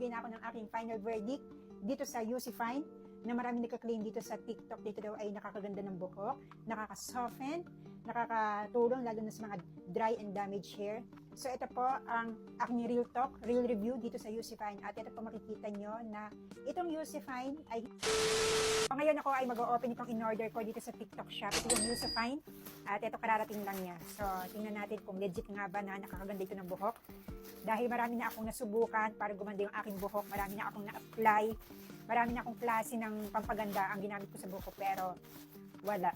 nagbigay na ako ng aking final verdict dito sa UC Fine na marami nagka-claim dito sa TikTok. Dito daw ay nakakaganda ng buhok, nakaka-soften, nakakatulong lalo na sa mga dry and damaged hair. So ito po ang aking real talk, real review dito sa UC Fine at ito po makikita nyo na itong UC Fine ay o ngayon ako ay mag-o-open itong in-order ko dito sa TikTok shop. Ito yung UC Fine at ito kararating lang niya. So tingnan natin kung legit nga ba na nakakaganda ito ng buhok. Dahil marami na akong nasubukan para gumanda yung aking buhok, marami na akong na-apply, marami na akong klase ng pampaganda ang ginamit ko sa buhok pero wala.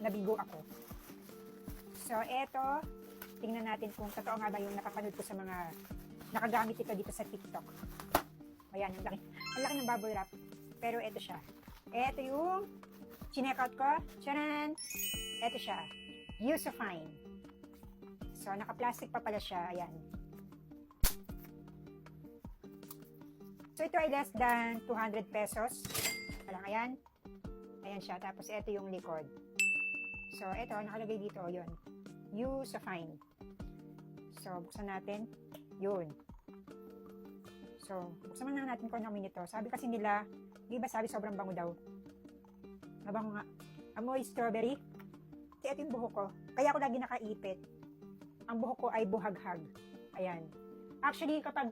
Nabigo ako. So eto, tingnan natin kung totoo nga ba yung napapanood ko sa mga nakagamit ito dito sa TikTok. Ayan, ang laki. Ang laki ng bubble wrap. Pero eto siya. Eto yung chineck out ko. Charan! Eto siya. Usofine. So, naka-plastic pa pala siya. Ayan. So, ito ay less than 200 pesos. Walang ayan. Ayan siya. Tapos, ito yung likod. So, ito, nakalagay dito. Yun. Usofine. So, buksan natin. Yun. So, buksan muna natin kung ano nito. Sabi kasi nila, di ba sabi sobrang bango daw? Mabango nga. Amoy strawberry. Kasi ito yung buhok ko. Kaya ako lagi nakaipit. Ang buhok ko ay buhaghag. Ayan. Actually, kapag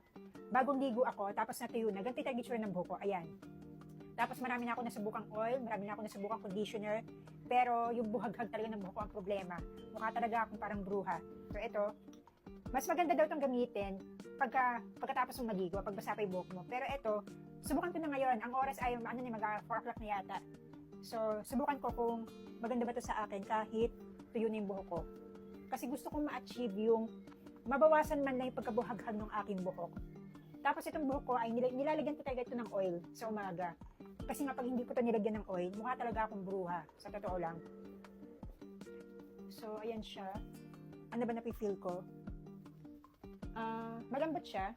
bagong ligo ako, tapos natuyo na, yung itsura ng buhok ko. Ayan. Tapos marami na ako nasubukang oil, marami na ako nasubukang conditioner, pero yung buhaghag talaga ng buhok ko ang problema. Mukha talaga akong parang bruha. So ito, mas maganda daw itong gamitin pagka, pagkatapos mong maligo, pag basa pa yung buhok mo. Pero ito, subukan ko na ngayon. Ang oras ay, ano ni, mag 4 o'clock na yata. So, subukan ko kung maganda ba to sa akin kahit tuyo na yung buhok ko. Kasi gusto kong ma-achieve yung mabawasan man lang yung pagkabuhaghag ng aking buhok. Tapos itong buhok ko ay nila- nilalagyan ko talaga ito ng oil sa umaga. Kasi nga pag hindi ko ito nilagyan ng oil, mukha talaga akong bruha. Sa totoo lang. So, ayan siya. Ano ba napifeel ko? Ah, malambot siya.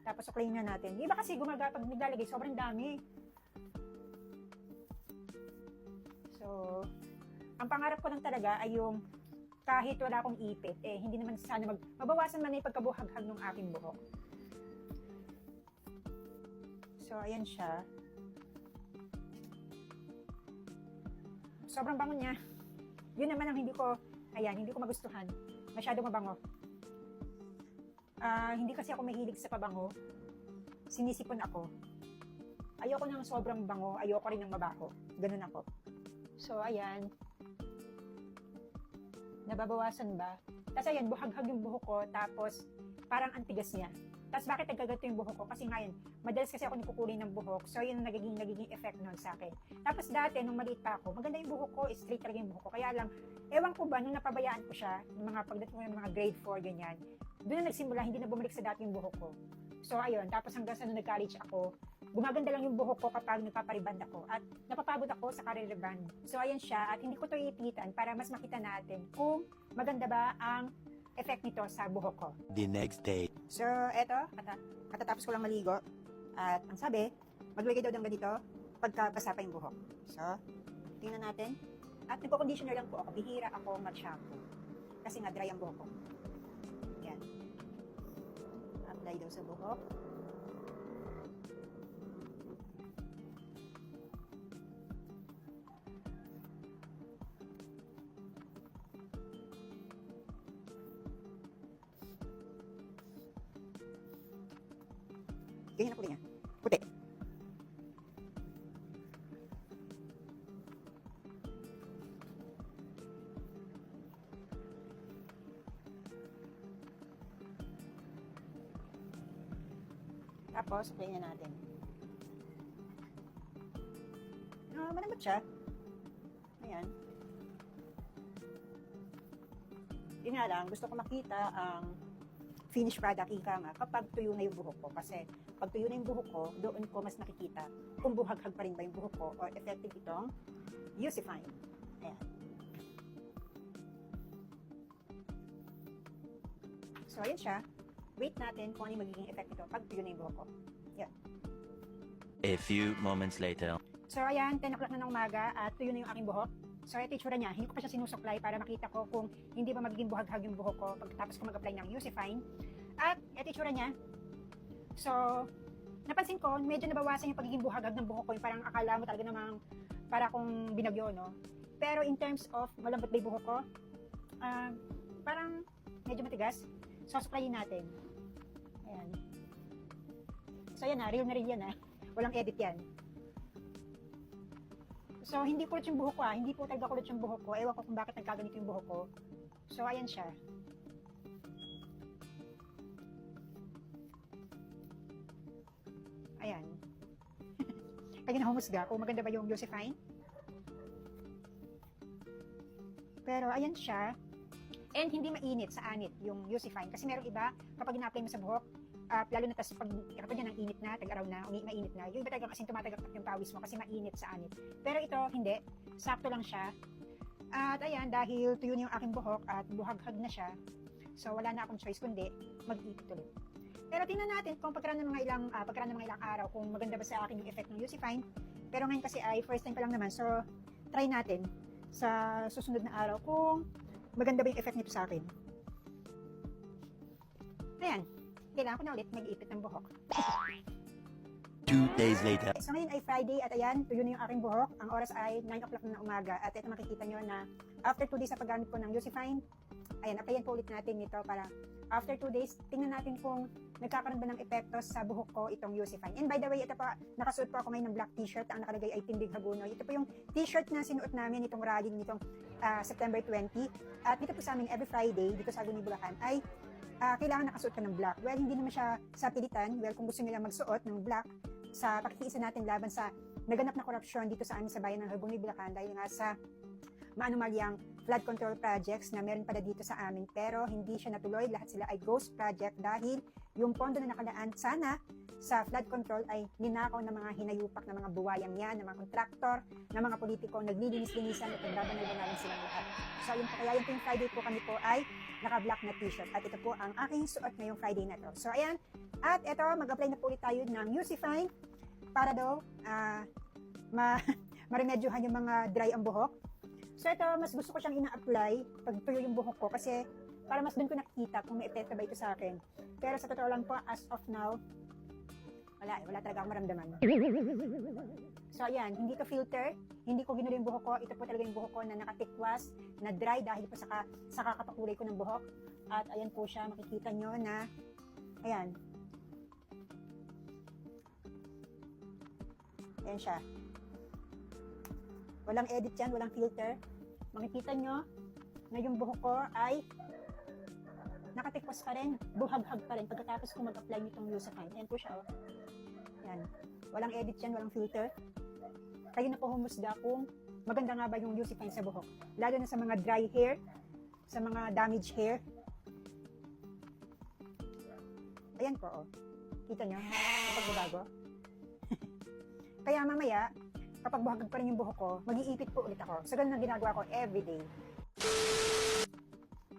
Tapos suklayin na natin. Iba kasi gumaga pag naglalagay, sobrang dami. So, ang pangarap ko lang talaga ay yung kahit wala akong ipit, eh, hindi naman sana mag, mabawasan man na yung pagkabuhaghag ng aking buhok. So, ayan siya. Sobrang bango niya. Yun naman ang hindi ko, ayan, hindi ko magustuhan. Masyado mabango. Ah, hindi kasi ako mahilig sa pabango. Sinisipon ako. Ayoko ng sobrang bango, ayoko rin ng mabaho. Ganun ako. So, ayan. Nababawasan ba? Tapos ayan, buhaghag yung buhok ko, tapos parang antigas niya. Tapos bakit nagkagato yung buhok ko? Kasi ngayon, madalas kasi ako nagkukulay ng buhok, so yun ang nagiging, nagiging effect nun sa akin. Tapos dati, nung maliit pa ako, maganda yung buhok ko, straight talaga yung buhok ko. Kaya lang, ewan ko ba, nung napabayaan ko siya, yung mga pagdating ko ng mga grade 4, ganyan, doon na nagsimula, hindi na bumalik sa dati yung buhok ko. So ayun, tapos hanggang sa nung nag-college ako, gumaganda lang yung buhok ko kapag nagpapariband ako at napapabot ako sa career band. So ayan siya at hindi ko to iipitan para mas makita natin kung maganda ba ang effect nito sa buhok ko. The next day. So eto, kata katatapos ko lang maligo at ang sabi, maglagay daw ng ganito pagka basa pa yung buhok. So, tingnan natin. At nagko-conditioner lang po ako. Bihira ako mag-shampoo. Kasi nga dry ang buhok ko. Yan. Apply daw sa buhok. Ganyan ako ganyan. Puti. Tapos, play na natin. Ah, malambot siya. Ayan. Yun nga lang, gusto ko makita ang finished product ika nga kapag tuyo na yung buhok ko. Kasi pag tuyo na yung buhok ko, doon ko mas nakikita kung buhaghag pa rin ba yung buhok ko or effective itong Usifying. Ayan. So, ayan siya. Wait natin kung ano yung magiging effect nito pag tuyo na yung buhok ko. A few moments later. So, ayan, 10 o'clock na ng umaga at tuyo na yung aking buhok. So, ito yung itsura niya. Hindi ko pa siya sinusuklay para makita ko kung hindi ba magiging buhaghag yung buhok ko pagkatapos ko mag-apply ng Usifine. At ito yung itsura niya. So, napansin ko, medyo nabawasan yung pagiging buhagag ng buhok ko. Yung parang akala mo talaga namang para kung binagyo, no? Pero in terms of malambot ba yung buhok ko, ah, parang medyo matigas. So, sprayin natin. Ayan. So, yan na. Real na real yan, ha. Walang edit yan. So, hindi kulot yung buhok ko, ha. Hindi po talaga kulot yung buhok ko. Ewan ko kung bakit nagkaganito yung buhok ko. So, ayan siya. Ayan. Kayo na humusga kung maganda ba yung Josephine. Pero ayan siya. And hindi mainit sa anit yung Josephine. Kasi merong iba, kapag ina-apply mo sa buhok, ah, lalo na tas pag kapag yan ang init na, tag-araw na, umi- mainit na, yung iba talaga kasi tumatagak yung pawis mo kasi mainit sa anit. Pero ito, hindi. Sakto lang siya. At ayan, dahil tuyo na yung aking buhok at buhaghag na siya, so wala na akong choice kundi mag-ipit ulit. Pero tingnan natin kung pagkaraan ng mga ilang ah, pagkaraan ng mga ilang araw kung maganda ba sa akin yung effect ng Usifine. Pero ngayon kasi ay first time pa lang naman. So try natin sa susunod na araw kung maganda ba yung effect nito sa akin. Ayan. Kailangan ko na ulit mag-ipit ng buhok. Two days later. So ngayon ay Friday at ayan, tuyo na yung aking buhok. Ang oras ay 9 o'clock na umaga. At ito makikita nyo na after 2 days sa paggamit ko ng Usifine, ayan, applyan po ulit natin nito para after 2 days, tingnan natin kung nagkakaroon ba ng epekto sa buhok ko itong Usifine. And by the way, ito pa, nakasuot po ako ngayon ng black t-shirt. Ang nakalagay ay Tindig Hagunoy. Ito po yung t-shirt na sinuot namin itong rallying nitong ah, September 20. At dito po sa amin every Friday, dito sa Aguni Bulacan, ay ah, kailangan nakasuot ka ng black. Well, hindi naman siya sa pilitan. Well, kung gusto nila magsuot ng black, sa pakikiisa natin laban sa naganap na korupsyon dito sa amin sa bayan ng Haguni, Bulacan dahil nga sa maanumalyang flood control projects na meron pala dito sa amin pero hindi siya natuloy. Lahat sila ay ghost project dahil yung pondo na nakalaan sana sa flood control ay ninakaw ng mga hinayupak ng mga buwayang yan, ng mga kontraktor, ng mga politiko, naglilinis-linisan at nagbabanal namin silang lahat. So yun po, kaya yung tuwing Friday po kami po ay naka-black na t-shirt. At ito po ang aking suot ngayong Friday na to. So ayan, at ito, mag-apply na po ulit tayo ng Usifine para daw ah, ma maremedyohan yung mga dry ang buhok. So ito, mas gusto ko siyang ina-apply pag tuyo yung buhok ko kasi para mas doon ko nakikita kung may epekto ba ito sa akin. Pero sa totoo lang po, as of now, wala eh, wala talaga akong maramdaman. So ayan, hindi to filter, hindi ko ginulo yung buhok ko. Ito po talaga yung buhok ko na nakatikwas, na dry dahil po sa, ka, sa kakapakulay ko ng buhok. At ayan po siya, makikita nyo na, ayan. Ayan siya. Walang edit yan, walang filter. Makikita nyo na yung buhok ko ay nakatikwas pa rin, buhaghag pa rin pagkatapos ko mag-apply nitong Usafine. Ayan po siya, oh. Yan. Walang edit yan, walang filter. Kayo na po humusga kung maganda nga ba yung Usifine sa buhok. Lalo na sa mga dry hair, sa mga damaged hair. Ayan po, oh. Kita nyo? Kapag babago. Kaya mamaya, kapag buhagag pa rin yung buhok ko, mag-iipit po ulit ako. So, ganun ang ginagawa ko everyday.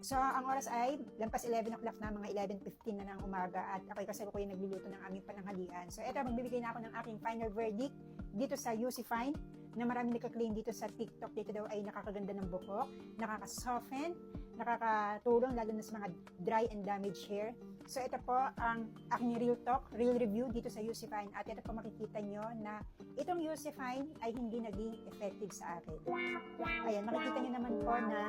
So, ang oras ay lampas 11 o'clock na, mga 11.15 na ng umaga at ako'y kasalukuyan nagluluto ng aming pananghalian. So, eto, magbibigay na ako ng aking final verdict dito sa Usifine na marami nagka-claim dito sa TikTok. Dito daw ay nakakaganda ng buhok, nakaka-soften, nakakatulong lalo na sa mga dry and damaged hair. So, ito po ang aking real talk, real review dito sa Usifine. At ito po makikita nyo na itong Usifine ay hindi naging effective sa akin. Ayan, makikita nyo naman po na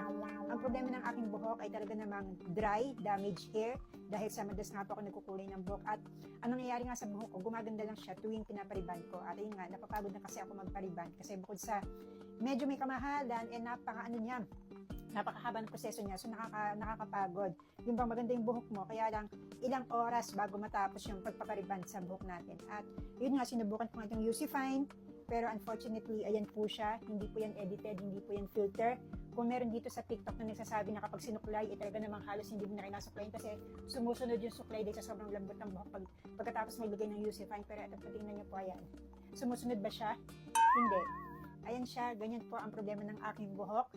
ang problema ng aking buhok ay talaga namang dry, damaged hair dahil sa madalas nga po ako nagkukulay ng buhok at ang nangyayari nga sa buhok ko, gumaganda lang siya tuwing pinapariban ko at ayun nga, napapagod na kasi ako magpariban kasi bukod sa medyo may kamahalan and napaka ano niya, napakahaba ng proseso niya so nakaka, nakakapagod yung bang maganda yung buhok mo kaya lang ilang oras bago matapos yung pagpapariban sa buhok natin at yun nga sinubukan ko nga itong Usifine pero unfortunately ayan po siya hindi po yan edited hindi po yan filter kung meron dito sa TikTok na nagsasabi na kapag sinuklay, eh, talaga namang halos hindi mo na kinasuklayin kasi sumusunod yung suklay dahil sa sobrang lambot ng buhok pag, pagkatapos maglagay ng Usifine. Pero ito, patingnan niyo po, ayan. Sumusunod ba siya? Hindi. Ayan siya, ganyan po ang problema ng aking buhok.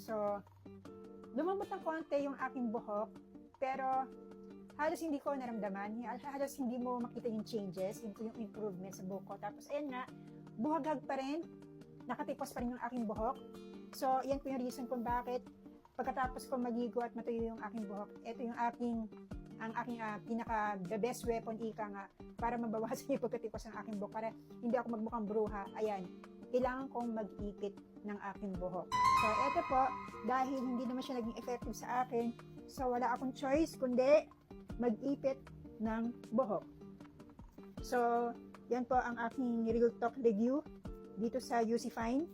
So, lumambot ng konti yung aking buhok, pero halos hindi ko naramdaman. Halos hindi mo makita yung changes, yung, yung improvement sa buhok ko. Tapos, ayan nga, buhagag pa rin, nakatikos pa rin yung aking buhok. So, yan po yung reason kung bakit pagkatapos ko magigo at matuyo yung aking buhok, ito yung aking ang aking ah, pinaka the best weapon ika nga para mabawasan yung pagkatikos ng aking buhok para hindi ako magmukhang bruha. Ayan, kailangan kong mag-ipit ng aking buhok. So, eto po, dahil hindi naman siya naging effective sa akin, so wala akong choice kundi mag-ipit ng buhok. So, yan po ang aking Real Talk review dito sa UC Fine.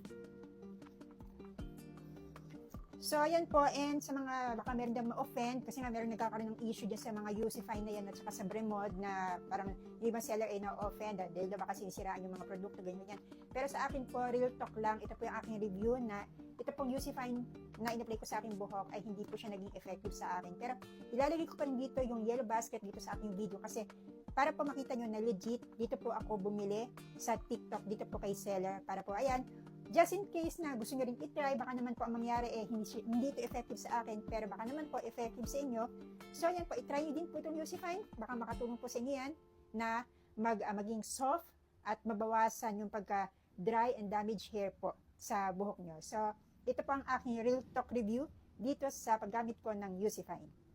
So, ayan po, and sa mga, baka meron din ma-offend, kasi nga meron nagkakaroon ng issue dyan sa mga Fine na yan, at saka sa Bremod, na parang yung ibang seller ay na-offend, ah, dahil na baka sinisiraan yung mga produkto, ganyan yan. Pero sa akin po, real talk lang, ito po yung aking review na ito pong Fine na in-apply ko sa aking buhok ay hindi po siya naging effective sa akin. Pero ilalagay ko pa rin dito yung yellow basket dito sa aking video kasi para po makita nyo na legit, dito po ako bumili sa TikTok, dito po kay seller, para po, ayan, just in case na gusto nyo rin itry, baka naman po ang mangyari eh, hindi, hindi ito effective sa akin, pero baka naman po effective sa inyo. So, yan po, itry nyo din po itong Usifine, baka makatulong po sa inyo yan, na mag, ah, maging soft at mabawasan yung pagka dry and damaged hair po sa buhok nyo. So, ito po ang aking real talk review dito sa paggamit ko ng Usifine.